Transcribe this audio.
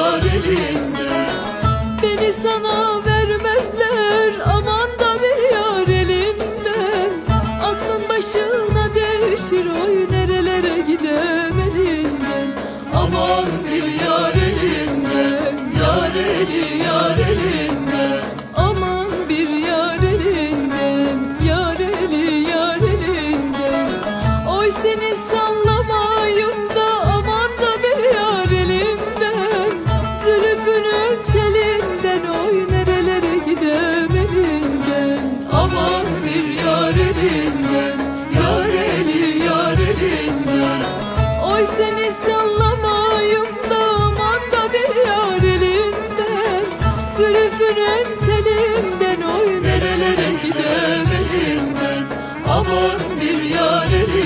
yar elinde Beni sana vermezler aman da bir yar elinden Aklın başına devşir oy nerelere gidem elinden Aman bir yar elinden yar eli yar elinden Aman bir yar elinden yar eli yar elinden Oy seni Zülfünden telimden oy nerelere gidemedim ben? Aman bir yarelim